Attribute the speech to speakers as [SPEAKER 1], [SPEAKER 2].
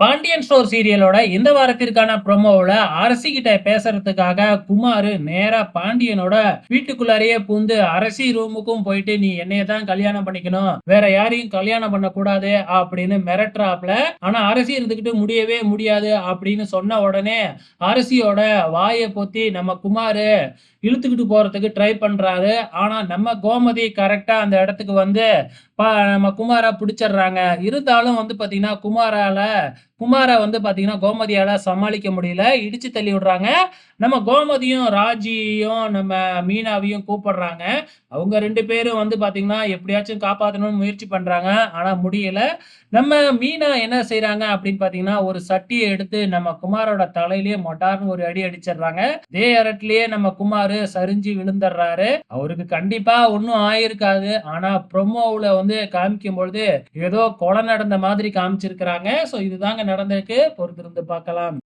[SPEAKER 1] Pandian store சீரியலோட இந்த வாரத்திற்கான ப்ரொமோவில் அரசி கிட்ட பேசுறதுக்காக குமார் நேரா பாண்டியனோட வீட்டுக்குள்ளாரையே பூந்து அரசி ரூமுக்கும் போயிட்டு நீ என்னைய தான் கல்யாணம் பண்ணிக்கணும். வேற யாரையும் கல்யாணம் பண்ண கூடாது அப்படின்னு மிரட்டுறாப்ல. ஆனா அரசி இருந்துகிட்டு முடியவே முடியாது அப்படின்னு சொன்ன உடனே அரசியோட வாயை பொத்தி நம்ம குமார் இழுத்துக்கிட்டு போறதுக்கு ட்ரை பண்றாரு. ஆனா நம்ம கோமதி கரெக்டா அந்த இடத்துக்கு வந்து பா நம்ம குமாரை பிடிச்சிடுறாங்க. இருந்தாலும் வந்து பாத்தீங்கன்னா குமாரால குமாரை வந்து பார்த்தீங்கன்னா கோமதியால் சமாளிக்க முடியல. இடிச்சு தள்ளி விடுறாங்க. நம்ம கோமதியும் ராஜியும் நம்ம மீனாவையும் கூப்பிடுறாங்க. அவங்க ரெண்டு பேரும் வந்து பார்த்தீங்கன்னா எப்படியாச்சும் காப்பாற்றணும்னு முயற்சி பண்றாங்க. ஆனால் முடியல. நம்ம மீனா என்ன செய்கிறாங்க அப்படின்னு பார்த்தீங்கன்னா ஒரு சட்டியை எடுத்து நம்ம குமாரோட தலையிலேயே மொட்டார்னு ஒரு அடி அடிச்சிடுறாங்க. இதே இடத்துலயே நம்ம குமாரு சரிஞ்சு விழுந்துடுறாரு. அவருக்கு கண்டிப்பாக ஒன்றும் ஆயிருக்காது. ஆனா ப்ரொமோவில் வந்து காமிக்கும் பொழுது ஏதோ கொலை நடந்த மாதிரி காமிச்சிருக்கிறாங்க. ஸோ இதுதாங்க நடந்திருக்கு. பொறுத்திருந்து பார்க்கலாம்.